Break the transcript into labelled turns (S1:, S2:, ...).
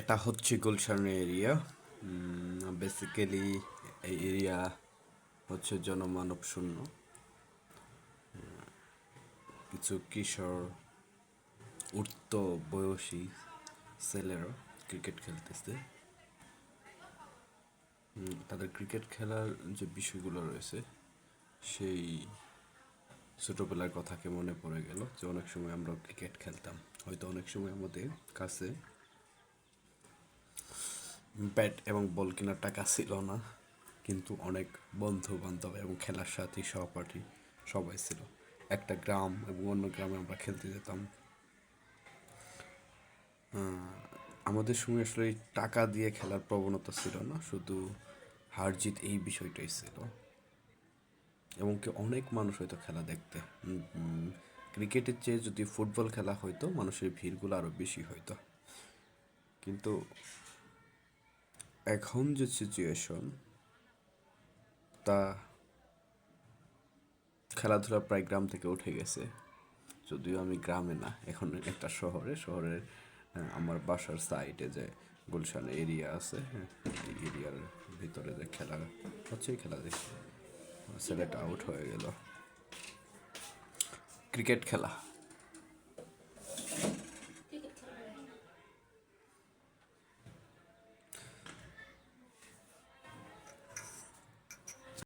S1: এটা হচ্ছে Gulshan area. Basically এই এরিয়া হচ্ছে জনমানব শূন্য। কিছু কিশোর উঠত বয়সী ছেলেরা ক্রিকেট খেলতেছে। তাদের ক্রিকেট খেলার যে বিষয়গুলো রয়েছে, সেই ছোটোবেলার কথাকে মনে পড়ে গেল যে অনেক সময় আমরা ক্রিকেট খেলতাম। হয়তো অনেক সময় আমাদের কাছে ব্যাট এবং বল কেনার টাকা ছিল না, কিন্তু অনেক বন্ধু বান্ধব এবং খেলার সাথী সহপাঠী সবাই ছিল। একটা গ্রাম এবং অন্য গ্রামে আমরা খেলতে যেতাম। আমাদের সময় আসলে টাকা দিয়ে খেলার প্রবণতা ছিল না, শুধু হার জিত এই বিষয়টাই ছিল। এবং কি অনেক মানুষ হয়তো খেলা দেখতে ক্রিকেটের চেয়ে যদি ফুটবল খেলা হয়তো মানুষের ভিড়গুলো আরও বেশি হয়তো। কিন্তু এখন যে সিচুয়েশন তা খেলাধুলা প্রায় গ্রাম থেকে উঠে গেছে। যদিও আমি গ্রামে না এখন একটা শহরে। শহরের আমার বাসার সাইডে যে গুলশান এরিয়া আছে হ্যাঁ, এই এরিয়ার ভিতরে যে খেলা হচ্ছে খেলা দেখি ছেলেটা আউট হয়ে গেল। ক্রিকেট খেলা।